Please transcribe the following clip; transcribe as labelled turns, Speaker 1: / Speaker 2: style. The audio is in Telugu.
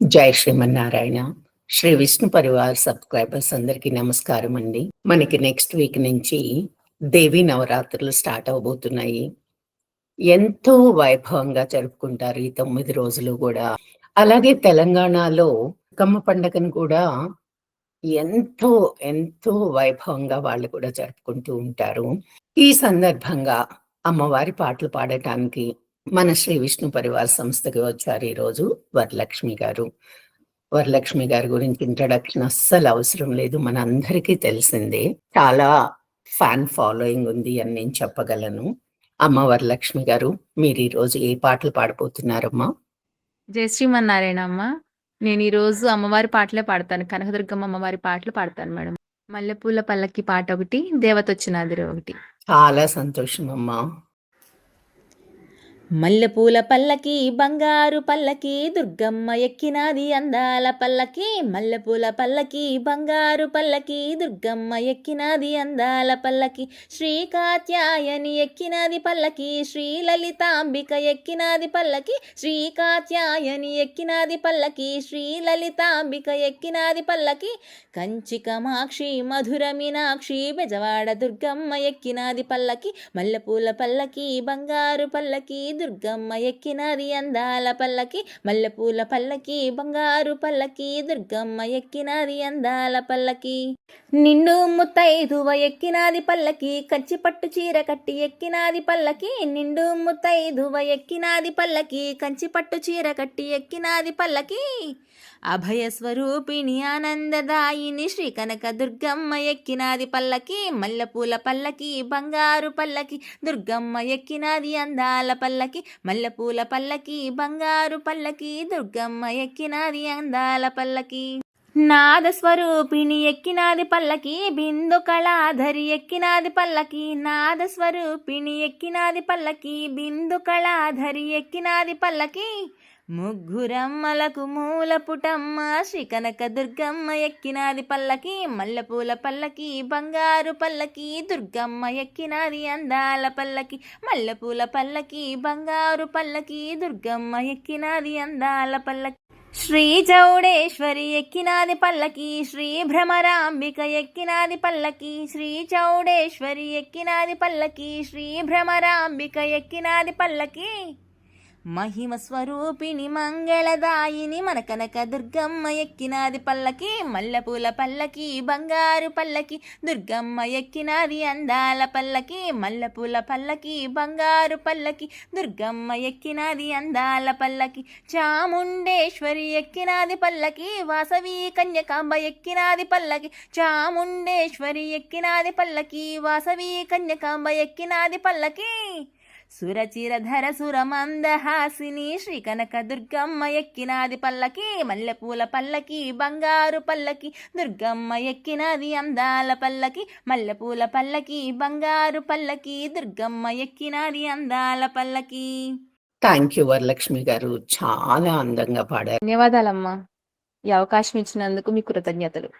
Speaker 1: జై శ్రీమన్నారాయణ. శ్రీ విష్ణు పరివార్ సబ్స్క్రైబర్స్ అందరికీ నమస్కారం అండి. మనకి నెక్స్ట్ వీక్ నుంచి దేవి నవరాత్రులు స్టార్ట్ అవబోతున్నాయి. ఎంతో వైభవంగా జరుపుకుంటారు ఈ తొమ్మిది రోజులు కూడా. అలాగే తెలంగాణలో కమ్మ పండగను కూడా ఎంతో ఎంతో వైభవంగా వాళ్ళు కూడా జరుపుకుంటూ ఉంటారు. ఈ సందర్భంగా అమ్మవారి పాటలు పాడటానికి మన శ్రీ విష్ణు పరివార సంస్థకి వచ్చారు ఈరోజు వరలక్ష్మి గారు. వరలక్ష్మి గారి గురించి ఇంట్రడక్షన్ అస్సలు అవసరం లేదు మన అందరికీ తెలిసిందే. చాలా ఫ్యాన్ ఫాలోయింగ్ ఉంది అని నేను చెప్పగలను. అమ్మ వరలక్ష్మి గారు మీరు ఈ రోజు ఏ పాటలు పాడబోతున్నారమ్మా?
Speaker 2: జై శ్రీమన్నారాయణ అమ్మ. నేను ఈ రోజు అమ్మవారి పాటలే పాడతాను. కనకదుర్గమ్మ అమ్మవారి పాటలు పాడతాను మేడం. మల్లెపూల పల్లకి పాట ఒకటి దేవత వచ్చినది ఒకటి.
Speaker 1: చాలా సంతోషం అమ్మా.
Speaker 3: మల్లెపూల పల్లకి బంగారు పల్లకి దుర్గమ్మ ఎక్కినాది అందాల పల్లకి మల్లెపూల పల్లకి బంగారు పల్లకి దుర్గమ్మ ఎక్కినాది అందాల పల్లకి శ్రీ కాత్యాయని ఎక్కినాది పల్లకి శ్రీ లలితాంబిక ఎక్కినాది పల్లకి శ్రీ కాత్యాయని ఎక్కినాది పల్లకి శ్రీ లలితాంబిక ఎక్కినాది పల్లకి కంచి కమాక్షి మధుర మీనాక్షి బెజవాడ దుర్గమ్మ ఎక్కినాది పల్లకి మల్లెపూల పల్లకి బంగారు పల్లకి దుర్గమ్మ ఎక్కినది అందాల పల్లకి మల్లెపూల పల్లకి బంగారు పల్లకి దుర్గమ్మ ఎక్కినది అందాల పల్లకి. నిండు ముత్తైదువ ఎక్కినాది పల్లకి కంచి పట్టు చీర కట్టి ఎక్కినాది పల్లకి నిండు ముత్తైదువ ఎక్కినాది పల్లకి కంచి పట్టు చీర కట్టి ఎక్కినాది పల్లకి. అభయ స్వరూపిణి ఆనందదాయిని శ్రీ కనక దుర్గమ్మ ఎక్కినాది పల్లకి మల్లెపూల పల్లకి బంగారు పల్లకి దుర్గమ్మ ఎక్కినాది అందాల పల్లకి మల్లెపూల పల్లకి బంగారు పల్లకి దుర్గమ్మ ఎక్కినాది అందాల పల్లకి. నాద స్వరూపిణి ఎక్కినాది పల్లకి బిందు కళాధరి ఎక్కినాది పల్లకి నాద స్వరూపిణి ఎక్కినాది పల్లకి బిందు కళాధరి ఎక్కినాది పల్లకి. ముగ్గురమ్మలకు మూల పుటమ్మ శ్రీ కనక దుర్గమ్మ ఎక్కినాది పల్లకి మల్లెపూల పల్లకి బంగారు పల్లకి దుర్గమ్మ ఎక్కినాది అందాల పల్లకి మల్లెపూల పల్లకి బంగారు పల్లకి దుర్గమ్మ ఎక్కినాది అందాల పల్లకి. శ్రీ చౌడేశ్వరి ఎక్కినాది పల్లకి శ్రీ భ్రమరాంబిక ఎక్కినాది పల్లకి శ్రీ చౌడేశ్వరి ఎక్కినాది పల్లకి శ్రీ భ్రమరాంబిక ఎక్కినాది పల్లకి. మహిమ స్వరూపిణి మంగళదాయిని మన కనక దుర్గమ్మ ఎక్కినాది పల్లకి మల్లెపూల పల్లకి బంగారు పల్లకి దుర్గమ్మ ఎక్కినాది అందాల పల్లకి మల్లెపూల పల్లకి బంగారు పల్లకి దుర్గమ్మ ఎక్కినాది అందాల పల్లకి చాముండేశ్వరి ఎక్కినాది పల్లకి వాసవి కన్యకాంబ ఎక్కినాది పల్లకి చాముండేశ్వరి ఎక్కినాది పల్లకి వాసవి కన్యకాంబ ఎక్కినాది పల్లకి. సురచిరధర సురమందహాసిని శ్రీ కనక దుర్గమ్మ ఎక్కినాది పల్లకి మల్లెపూల పల్లకి బంగారు పల్లకి దుర్గమ్మ ఎక్కినాది అందాల పల్లకి మల్లెపూల పల్లకి బంగారు పల్లకి దుర్గమ్మ ఎక్కినాది అందాల పల్లకి.
Speaker 1: థ్యాంక్ యూ వరలక్ష్మి గారు. చాలా అందంగా పాడారు.
Speaker 2: ధన్యవాదాలమ్మా. ఈ అవకాశం ఇచ్చినందుకు మీ కృతజ్ఞతలు.